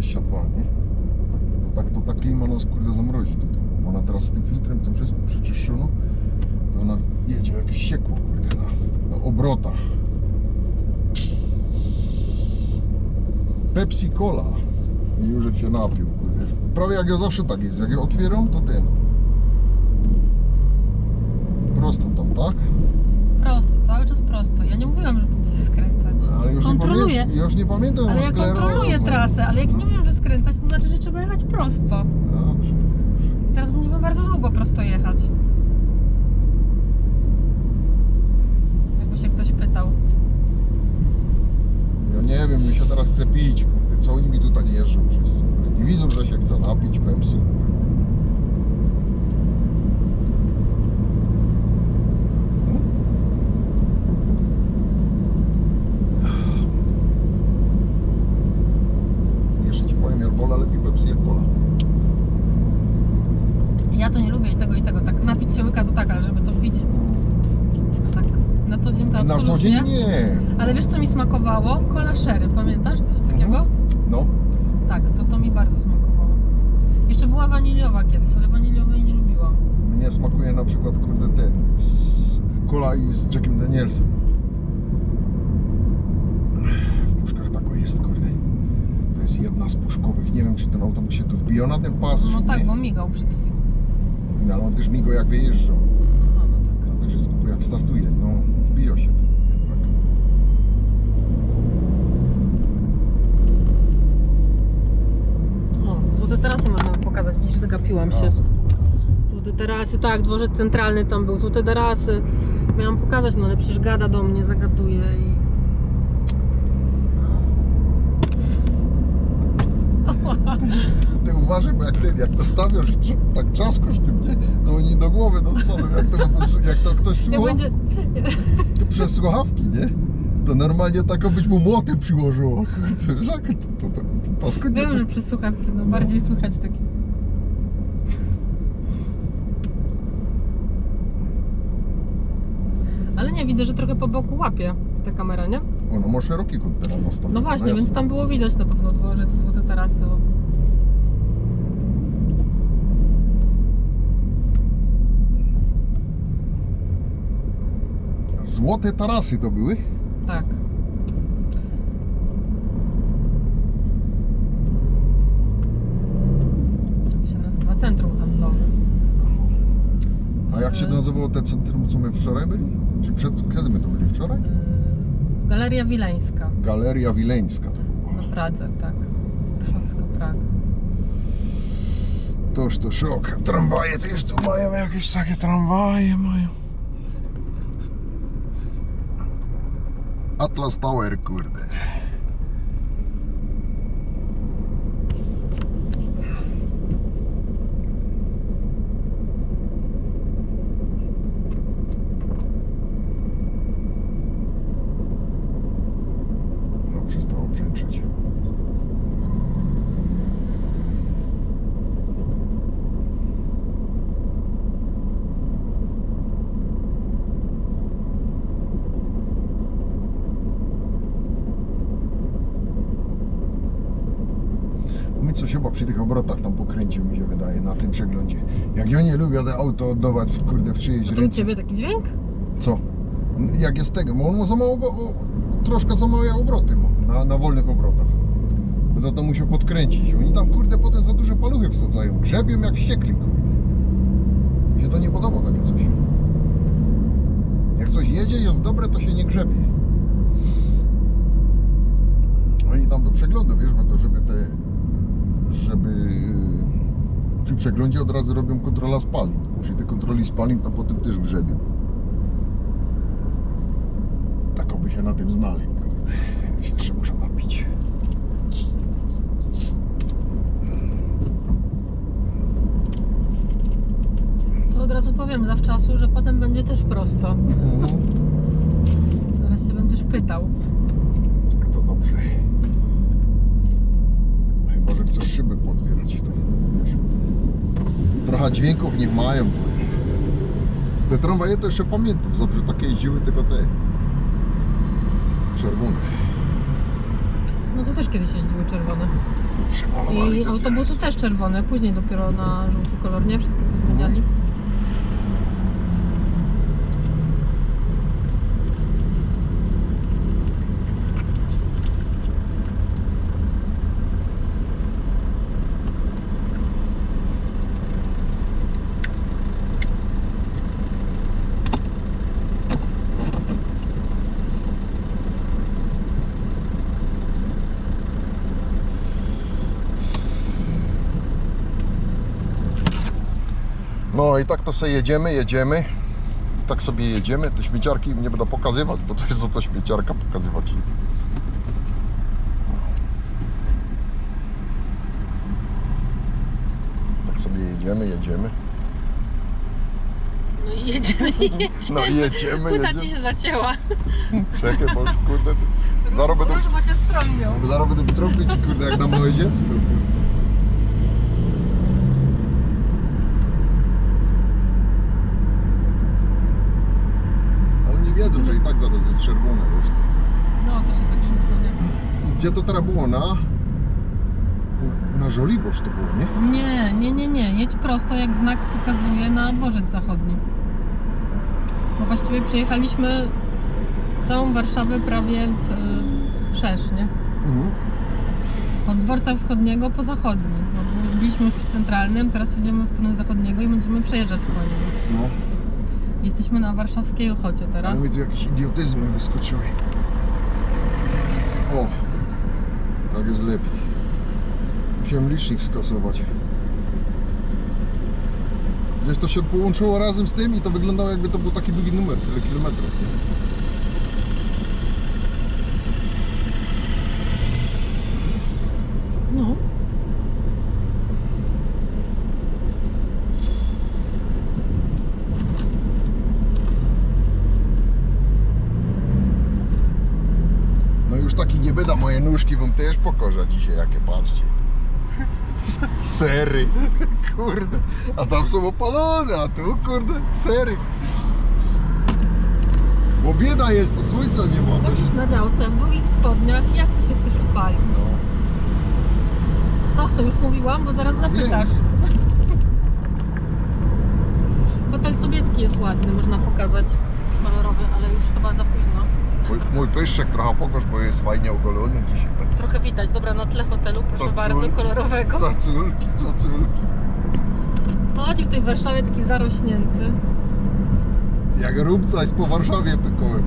22, nie? Tak, bo tak to ta klima nas kurde zamrozi tutaj. Ona teraz z tym filtrem, tym wszystkim przeczyszczoną, to ona jedzie jak wściekło, kurde, na, na obrotach. Pepsi Cola. I Józef się napił, kurde. Prawie jak ja zawsze tak jest, jak ja otwieram, to ten. Prosto tam, tak? Prosto, cały czas prosto. Ja nie mówiłam, że będzie skręcać. Ale już nie, Kontroluję. pamię- ja już nie pamiętam Ale ja sklerozę. kontroluję trasę, ale jak nie wiem, że skręcać, to znaczy, że trzeba jechać prosto. Dobrze. I teraz będziemy bardzo długo prosto jechać. Jakby się ktoś pytał. Ja nie wiem, mi się teraz chce pić, kurde. Co oni mi tu tak jeżdżą wszyscy? Nie widzą, że się chce napić Pepsi. Hmm? Jeszcze ci powiem, Jarbola lepiej Pepsi jak Cola. Ja to nie lubię i tego i tego. Tak napić się łyka to tak, ale żeby to pić tak na co dzień to Na co dzień nie. Ale wiesz co mi smakowało? Cola sherry, pamiętasz coś takiego? Mhm. No. Tak, to to mi bardzo smakowało. Jeszcze była waniliowa kiedyś, ale waniliowej nie lubiłam. Mnie smakuje na przykład, kurde, ten z Cola i z Jackiem Danielsem. W puszkach tako jest, kurde. To jest jedna z puszkowych. Nie wiem, czy ten autobus się tu wbija na ten pas, No tak, nie. bo migał przed chwilą. No, ale on też mi go jak wyjeżdżał. No, no tak. To też jest głupio jak startuje. No, wbija się tu jednak. O, złote tarasy można pokazać, widzisz, zagapiłam się. Złote tarasy, tak, dworzec centralny tam był, złote tarasy. Miałam pokazać, no ale przecież gada do mnie, zagaduje i... Ty uważaj, bo jak, ty, jak to stawiasz i tak trzaskasz tym, nie? To oni do głowy dostaną. Jak to, jak to ktoś słucha, będzie... przez słuchawki, nie? To normalnie tak być mu młotem przyłożyło. Kurde, jak to, to, to, to paskudnie. Wiem, że przez słuchawki, no bardziej słychać takie... Ale nie, widzę, że trochę po boku łapie ta kamera, nie? Ono ma szeroki kąt teraz nastawiony. No właśnie, więc jasne. tam było widać na pewno dworzec, złote tarasy. o. Złote tarasy to były? Tak. Tak się nazywa centrum handlowe. A jak się Mhm. nazywało te centrum, co my wczoraj byli? Czy przed, kiedy my to byli wczoraj? Yy, Galeria Wileńska Galeria Wileńska to była. na Pradze, tak. Warszawska Praga. Toż to szok. Tramwaje też tu mają jakieś takie tramwaje mają. Atlas Tower, kurde. My coś chyba przy tych obrotach tam pokręcił mi się wydaje na tym przeglądzie. Jak ja nie lubię te auto oddawać kurde w czyjeś A to u ręce. Ciebie taki dźwięk? Co? Jak jest tego? Bo on ma za mało, bo, o, troszkę za małe obroty ma, na, na wolnych obrotach. Będę to musiał podkręcić. Oni tam kurde potem za duże paluchy wsadzają. Grzebią jak wściekli kurde. Mi się to nie podoba takie coś. Jak coś jedzie, jest dobre, to się nie grzebie. Oni tam do przeglądu, wiesz, bo to żeby te, żeby yy, przy przeglądzie od razu robią kontrola spalin. Przy tej kontroli spalin to potem też grzebią. Tak oby się na tym znali. Ja się jeszcze muszę napić. To od razu powiem zawczasu, że potem będzie też prosto. Zaraz się będziesz pytał. To dobrze. Chyba, że chcesz szyby podwierać, to wiesz. Trochę dźwięków niech mają. Te tramwaje to jeszcze pamiętam, dobrze takie jeździły, tylko te czerwone. No to też kiedyś jeździły czerwone. I to autobusy też czerwone, później dopiero na żółty kolor, nie? Wszystko pozmieniali. No i tak to sobie jedziemy, jedziemy. I tak sobie jedziemy. Te śmieciarki im nie będę pokazywać, bo to jest za to śmieciarka pokazywać. Tak sobie jedziemy, jedziemy. No i jedziemy, jedziemy. No i jedziemy, Płyta ci się zacięła. Czekaj, bo już, kurde, zaraz będę, Róż, bo cię strąbią. zaraz będę trąbić, kurde, jak na małe dziecko. A Oni wiedzą, że i tak zaraz jest czerwone, wiesz. No, to się tak szybko nie... Gdzie to teraz było? Na... Na Żoliborz to było, nie? Nie, nie, nie, nie. Jedź prosto, jak znak pokazuje na dworzec zachodni. Bo właściwie przejechaliśmy całą Warszawę prawie w y, Szesz, nie? Mhm. Od dworca wschodniego po zachodni. Bo byliśmy już w centralnym, teraz jedziemy w stronę zachodniego i będziemy przejeżdżać po nim. No. Jesteśmy na warszawskiej Ochocie teraz. Ale mi tu jakieś idiotyzmy wyskoczyły. O! Tak jest lepiej. Musiałem licznik skasować. Gdzieś to się połączyło razem z tym i to wyglądało jakby to był taki długi numer, tyle kilometrów. Nie? No. Nie byda, moje nóżki wam też pokorza dzisiaj, jakie patrzcie. Sery, kurde, a tam są opalone, a tu kurde, sery. Bo bieda jest, to słońca nie ma. Chodzisz na działce w długich spodniach jak ty się chcesz upalić? No. Prosto już mówiłam, bo zaraz zapytasz. Hotel Sobieski jest ładny, można pokazać. Taki kolorowy, ale już chyba za późno. Mój, mój pyszczek trochę pokaż, bo jest fajnie ogolony dzisiaj. Tak. trochę widać. Dobra, na tle hotelu, proszę bardzo, kolorowego. Caculki, caculki. Chodzi w tej Warszawie taki zarośnięty. Jak rumca jest po Warszawie pykołem.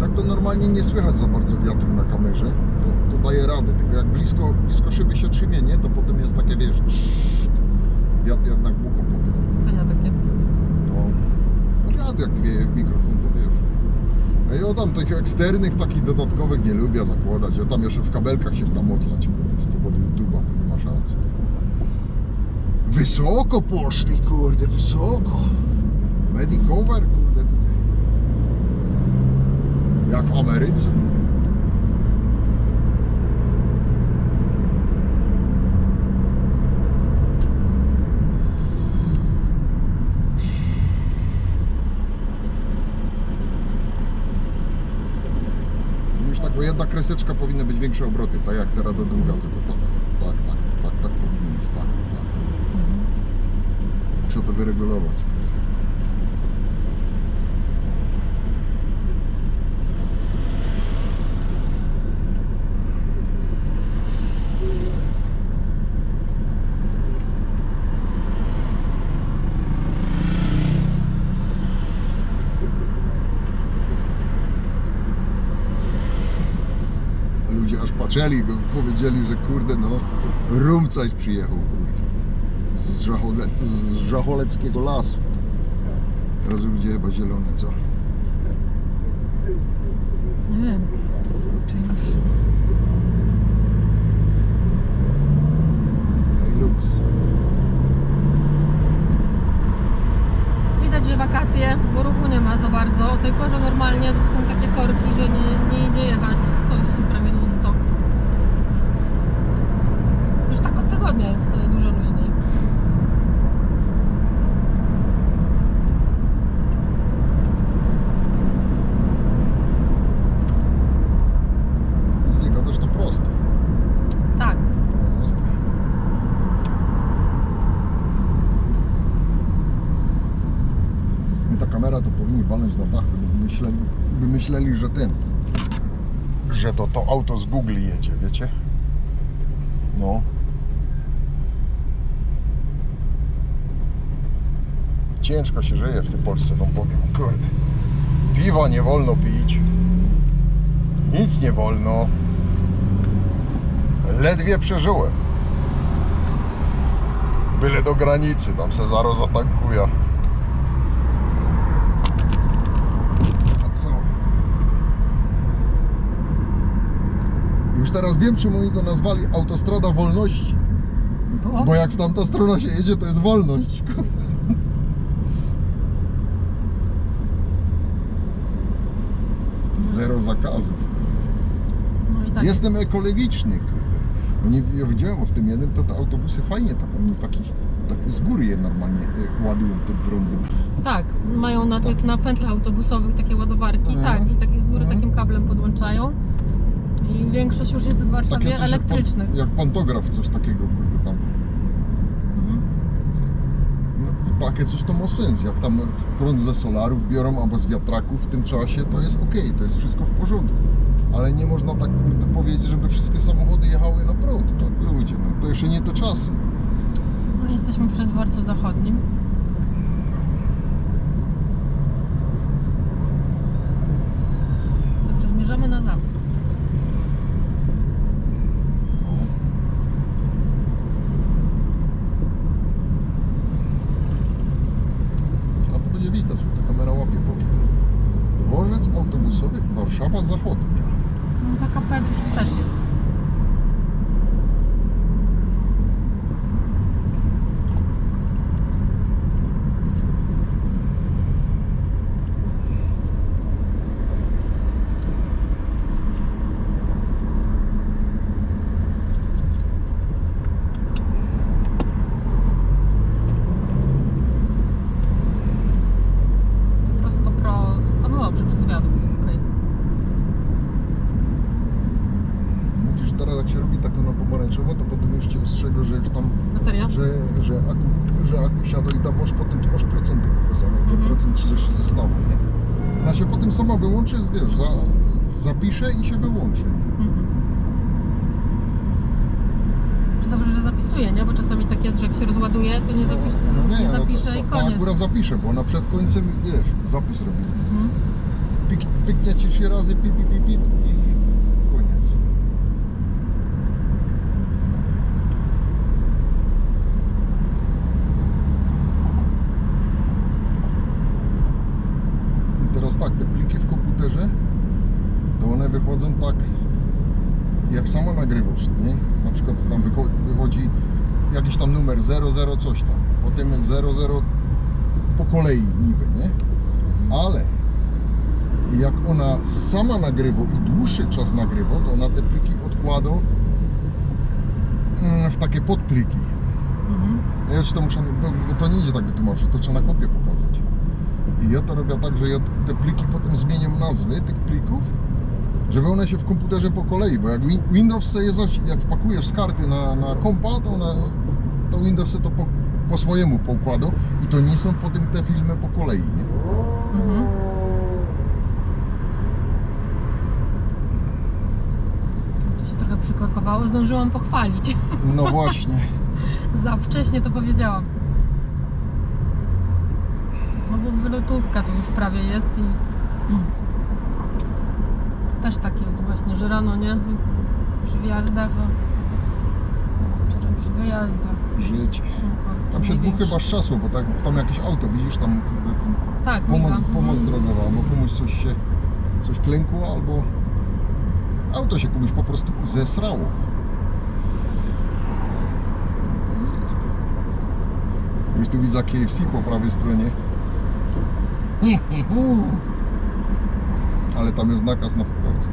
Tak to normalnie nie słychać za bardzo wiatru na kamerze. To, to daje radę, tylko jak blisko, blisko szyby się trzymie, nie? To potem jest takie, wiesz, trzt. wiatr jednak bucho potem. Cenia takie. No, no wiatr jak wieje w mikrofon, to wiesz. A ja tam tych eksternych, takich dodatkowych nie lubię zakładać. Ja tam jeszcze w kabelkach się tam otlać, kurde, z powodu YouTube'a, to nie ma szans. Wysoko poszli, kurde, wysoko. Medicover. Jak w Ameryce. Już tak, bo jedna kreseczka powinna być większe obroty, tak jak teraz do druga, tylko tak, tak, tak, tak, tak powinno być, tak, tak. Muszę to wyregulować. Bo powiedzieli, że kurde no, rumcać przyjechał. Z, Żachole, z Żacholeckiego lasu. Teraz ludzie chyba zielone, co? Nie wiem, czy już. Hilux. rację, bo ruchu nie ma za bardzo. O tej porze normalnie to są takie korki, że nie, nie idzie jechać. Stoi się prawie non stop. Już tak od tygodnia jest e, dużo luźniej. Z niego też to proste. Tak. Proste. My ta kamera to powinni walnąć na dach, by myśleli, by myśleli, że ten, że to to auto z Google jedzie, wiecie? No. Ciężko się żyje w tej Polsce, wam powiem, kurde. Piwa nie wolno pić. Nic nie wolno. Ledwie przeżyłem. Byle do granicy, tam se zaraz. A co? Już teraz wiem, czemu oni to nazwali autostrada wolności. Bo, Bo jak w tamta strona się jedzie, to jest wolność. Zero zakazów. no i tak. Jestem ekologiczny, kurde. Bo nie, ja widziałem w tym jednym, to te autobusy fajnie tam, oni taki, taki z góry je normalnie e, ładują tym prądem. Tak, mają na Tak. tych na pętlach autobusowych takie ładowarki, Mhm. tak, i takie z góry Mhm. takim kablem podłączają. I większość już jest w Warszawie coś jak, elektrycznych. pan, jak pantograf, coś takiego, kurde, tam. Mhm. No, takie coś to ma sens. Jak tam prąd ze solarów biorą albo z wiatraków w tym czasie, to jest ok, to jest wszystko w porządku. Ale nie można tak kurde powiedzieć, żeby wszystkie samochody jechały na prąd. Tak, ludzie, no, to jeszcze nie te czasy. No, jesteśmy przy dworcu zachodnim. Także zmierzamy na zachód. шабаш заход. Wyłączy, wiesz, za, zapisze i się wyłączy, nie? Mhm. Czy dobrze, że zapisuje, nie? Bo czasami tak jest, że jak się rozładuje, to nie, zapisz, No nie, zapisze to, i to, to koniec. akurat zapisze, bo ona przed końcem, wiesz, zapis robi. Mhm. Pik, pyknie ci trzy razy, pip, pip, pip, pip i koniec. Tak, te pliki w komputerze, to one wychodzą tak, jak sama nagrywasz, nie? Na przykład tam wycho- wychodzi jakiś tam numer 00 coś tam, potem 00 po kolei niby, nie? Ale jak ona sama nagrywa i dłuższy czas nagrywa, to ona te pliki odkłada mm, w takie podpliki. Mhm. Ja to muszę, to, to nie idzie tak wytłumaczyć, to trzeba na kompie pokazać. I ja to robię tak, że ja te pliki potem zmieniam nazwy tych plików, żeby one się w komputerze po kolei, bo jak Win- Windows sobie zaś, jak wpakujesz z karty na, na kompa, to, ona, to Windows to po, po swojemu poukłada i to nie są potem te filmy po kolei, nie? Mhm. To się trochę przykorkowało, zdążyłam pochwalić. No właśnie. Za wcześnie to powiedziałam. No bo wylotówka to już prawie jest i też tak jest właśnie, że rano nie przy wjazdach, a wieczorem przy wyjazdach korki Tam się dwóch chyba szczasło, bo tak, tam jakieś auto, widzisz, tam tam Tak, pomoc, miga. pomoc drogowa, albo komuś coś się, coś klękło, albo auto się komuś po prostu zesrało. To jest. Już tu widzę KFC po prawej stronie. Ale tam jest nakaz na wprost.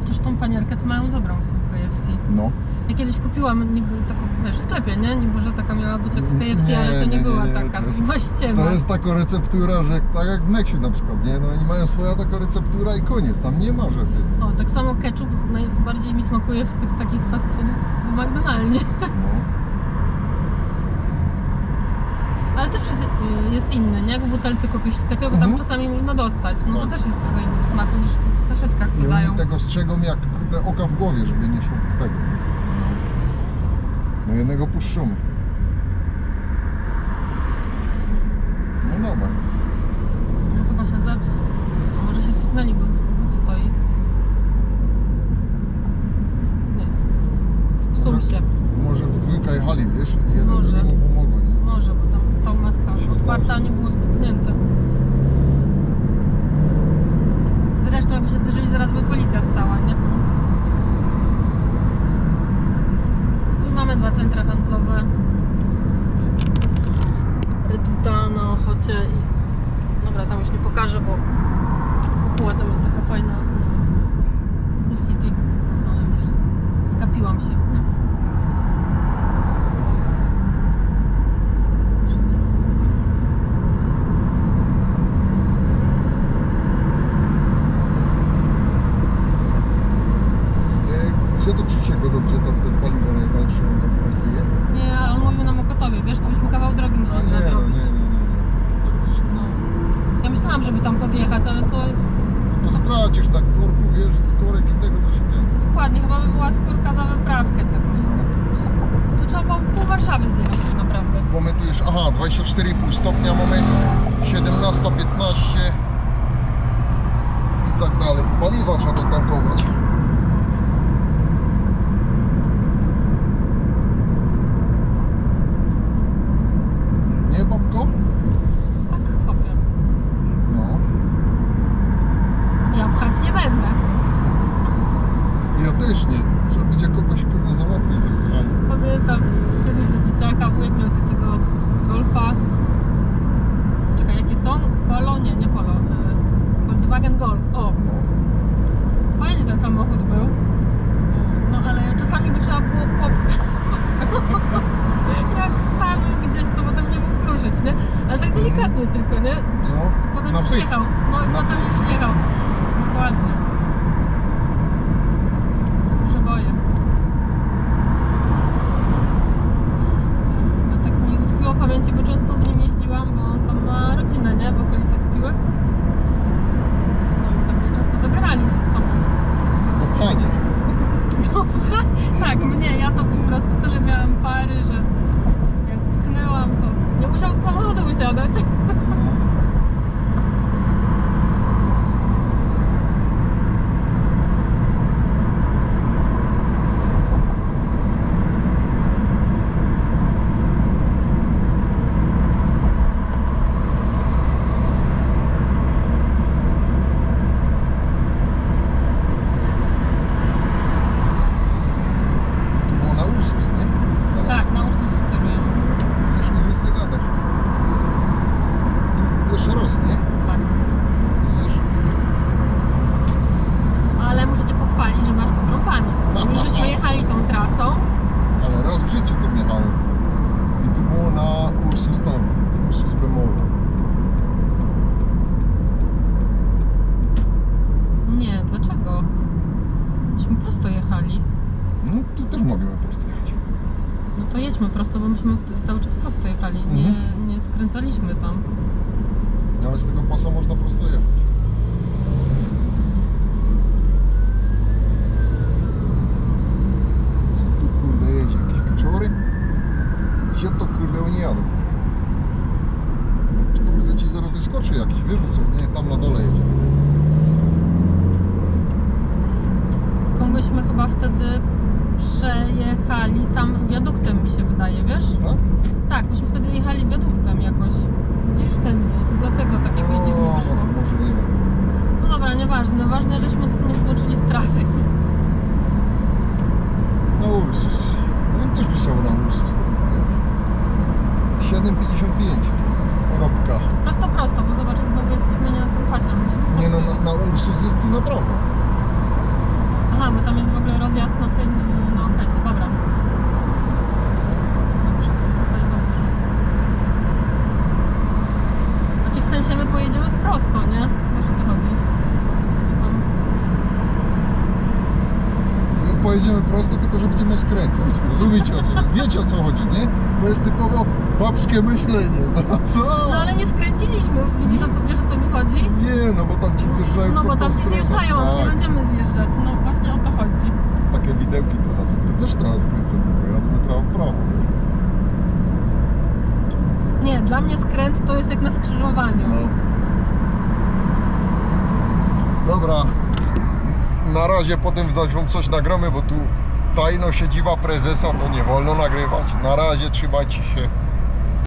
Chociaż tą panierkę to mają dobrą w tym KFC. No. Ja kiedyś kupiłam niby taką, wiesz, w sklepie, nie? Niby, że taka miała być jak z KFC, ale to nie, Nie, nie, była nie, nie, taka, to to jest- była ściema. To jest taka receptura, że tak jak w Meksiu na przykład, nie? No oni mają swoja taka receptura i koniec, tam nie ma, że ty. O, tak samo ketchup najbardziej mi smakuje w tych takich fast foodów w McDonaldzie. No. Ale też jest, y, jest inny, nie? Jak w butelce kupisz w sklepie, bo tam Mhm. czasami można dostać. No to Tak. też jest trochę inny smak niż w tych saszetkach, co I dają. oni tego strzegą jak kurde, oka w głowie, żeby nie szło tego. nie? No jednego puszczamy. No dobra. Chyba się zepsuł. A może się stuknęli, bo dwóch stoi. Nie. Psuł Może- się. Może w dwójkę jechali, wiesz? I jeden Może. drugiemu pomogło, nie? Może, bo tam stał maska Się otwarta, a zdarzy. nie było stuknięte. Zresztą jakby się zderzyli, zaraz by policja stała, nie? I mamy dwa centra handlowe. Retuta na Ochocie i... Dobra, tam już nie pokażę, bo kopuła tam jest taka fajna. New City, ale już skapiłam się. E, Gdzie to Krzysiek go, gdzie tam ten paliwo najtańsze on tam tankuje? Nie, ale on mówił nam o Kotowie, wiesz, to byśmy kawał drogi A musieli nie, no nie, nadrobić. nie, nie, nie. Tak gdzieś tam. No. Ja myślałam, żeby tam podjechać, ale to jest To stracisz tak korku, wiesz, z korek i tego to się ten. dokładnie, chyba by była skórka za wyprawkę, tak myślę. To trzeba było pół Warszawy zjechać tak naprawdę. Bo my tu już, aha, 24,5 stopnia mamy, 17, 15 i tak dalej. Paliwa trzeba dotankować. Nie, babko? Tak, chopie. No. Ja pchać nie będę. Ja też nie. Trzeba będzie kogoś kurde załatwić tak zwanie. Pamiętam, kiedyś za dzieciaka wujek miał takiego golfa. Czekaj, jakie są? Polo? Nie, nie Polo. y, Volkswagen Golf. O, No. fajny ten samochód był. Y, No ale czasami go trzeba było popchać. Jak stanął gdzieś, to potem nie mógł ruszyć, nie? Ale tak delikatnie tylko, nie? No, potem na już pyk. jechał. No i Na potem już jechał. Ładnie. Przeboje. No tak mi utkwiło w pamięci, bo często z nim jeździłam, bo on tam ma rodzinę, nie? W okolicach Piły. No i tam mnie często zabierali ze sobą. To panie. No, tak, mnie, ja to po prostu tyle miałam pary, że jak pchnęłam, to nie musiał z samochodu usiadać. Tu było na Ursus, nie? Teraz. Tak, na Ursus kierujemy. Już nie nic nie gadać. Tu jeszcze rośnie, Tak. widzisz? Ale muszę Cię pochwalić, że masz dobrą pamięć. Bo Już żeśmy jechali tą trasą. Ale raz w życiu tu jechałem. I tu było na Ursus tam. Ursus Bemol. Nie, dlaczego? Myśmy prosto jechali. No tu też możemy prosto jechać. No to jedźmy myśmy wtedy cały czas prosto jechali. Nie, Mhm. nie skręcaliśmy tam. Ale z tego pasa można prosto jechać. Co tu kurde jedzie? Jakieś kaczory? Gdzie to kurde oni jadą? Tu kurde ci zaraz wyskoczy jakiś, wiesz o co? Nie, tam na dole jedzie. Tylko myśmy chyba wtedy przejechali tam wiaduktem, mi się wydaje, wiesz? Tak? Tak, myśmy wtedy jechali wiaduktem jakoś. Gdzieś tędy. Dlatego tak jakoś dziwnie wyszło. Możliwe. No dobra, nieważne. Ważne, żeśmy zboczyli z trasy. Na Ursus. No on też pisał na Ursus. To, nie? 7,55. Robka. Prosto, prosto, bo zobacz, znowu jesteśmy nie na tym pasie. Musimy Nie no, na, na Ursus jest tu na prawo. Aha, bo tam jest w ogóle rozjazd na, cy- na okręcie, dobra. Dobrze, to tutaj dobrze. Znaczy w sensie my pojedziemy prosto, nie? Wiesz o co chodzi? Sobie tam... My pojedziemy prosto, tylko że będziemy skręcać. Rozumiecie o co Wiecie o co chodzi, nie? To jest typowo babskie myślenie. No, to... No ale nie skręciliśmy, widzisz o co, wiesz o co mi chodzi? Nie, no bo tam ci zjeżdżają No bo tam ci stronę. zjeżdżają, a my nie Tak, będziemy zjeżdżać, no właśnie o to chodzi. Takie widełki trochę są. To też trochę skręcone, bo jadę trochę w prawo. Nie? Nie, dla mnie skręt to jest jak na skrzyżowaniu. No. Dobra. Na razie potem zaś coś nagramy, bo tu tajno siedziba prezesa to nie wolno nagrywać. Na razie trzymajcie się.